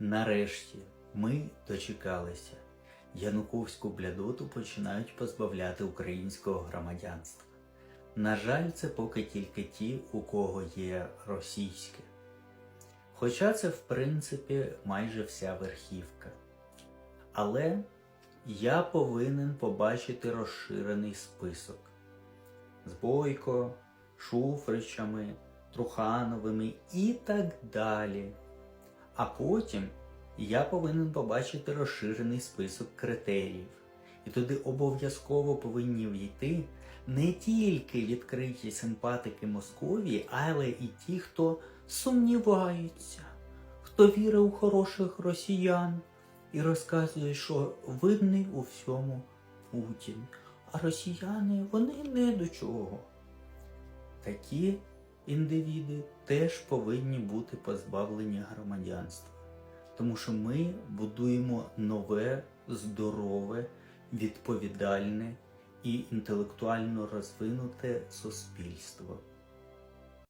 Нарешті ми дочекалися. Януковську блядоту починають позбавляти українського громадянства. На жаль, це поки тільки ті, у кого є російське. Хоча це, в принципі, майже вся верхівка. Але я повинен побачити розширений список з Бойко, Шуфричами, Трухановими і так далі. А потім я повинен побачити розширений список критеріїв. І туди обов'язково повинні війти не тільки відкриті симпатики Московії, але і ті, хто сумнівається, хто вірить у хороших росіян і розказує, що винний у всьому Путін. А росіяни вони не до чого. Такі індивіди теж повинні бути позбавлені громадянства. Тому що ми будуємо нове, здорове, відповідальне і інтелектуально розвинуте суспільство.